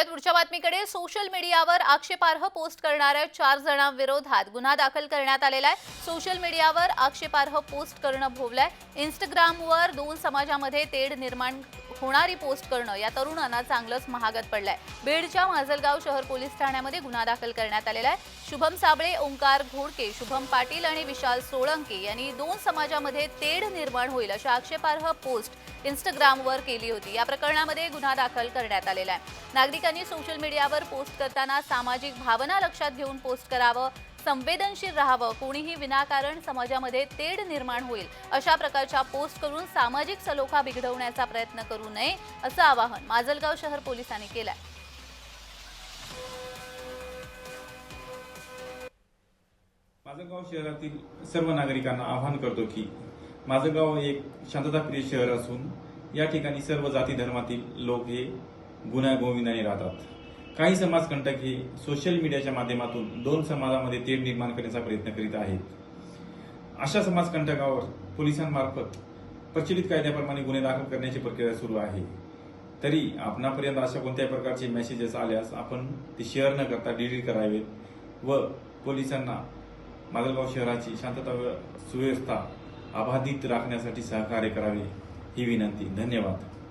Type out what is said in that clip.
वळूयात पुढच्या बातमीकडे सोशल मीडियावर आक्षेपार्ह पोस्ट करणाऱ्या चार जणांविरोधात गुन्हा दाखल करण्यात आलेला आहे. सोशल मीडियावर आक्षेपार्ह पोस्ट करणं भोवलंय. इंस्टाग्रामवर दोन समाजामध्ये तेढ निर्माण होणारी पोस्ट करणं या तरुणांना चांगलंच महागत पडलंय. बीडच्या माजलगाव शहर पोलीस ठाण्यामध्ये गुन्हा दाखल करण्यात आलेला आहे. शुभम साबळे ओंकार घोडके शुभम पाटील आणि विशाल सोळंके यांनी दोन समाजामध्ये तेढ निर्माण होईल अशा आक्षेपार्ह पोस्ट इंस्टाग्रामवर केली होती. या प्रकरणामध्ये गुन्हा दाखल करण्यात आलेला आहे. नागरिकांनी सोशल मीडियावर पोस्ट करताना सामाजिक भावना लक्षात घेऊन पोस्ट करावं संवेदनशील राहावं कोणीही विनाकारण समाजामध्ये तेढ निर्माण होईल अशा प्रकारच्या पोस्ट करून सामाजिक सलोखा बिघडवण्याचा प्रयत्न करू नये असं आवाहन माजलगाव शहर पोलिसांनी केलं आहे माझं शहरातील सर्व नागरिकांना आवाहन करतो की माझं गाव एक शांतताप्रिय शहर असून या ठिकाणी सर्व जाती धर्मातील लोक हे गुन्हा गोविंदाने राहतात. काही समाजकंटक हे सोशल मीडियाच्या माध्यमातून दोन समाजामध्ये तेढ निर्माण करण्याचा प्रयत्न करीत आहेत. अशा समाजकंटकावर पोलिसांमार्फत प्रचलित कायद्याप्रमाणे गुन्हे दाखल करण्याची प्रक्रिया सुरू आहे. तरी आपणापर्यंत अशा कोणत्याही प्रकारचे मेसेजेस आल्यास आपण ते शेअर न करता डिलीट करावेत व पोलिसांना माजलगाव शहराची शांतता व सुव्यवस्था अबाधित राखण्यासाठी सहकार्य करावे ही विनंती. धन्यवाद.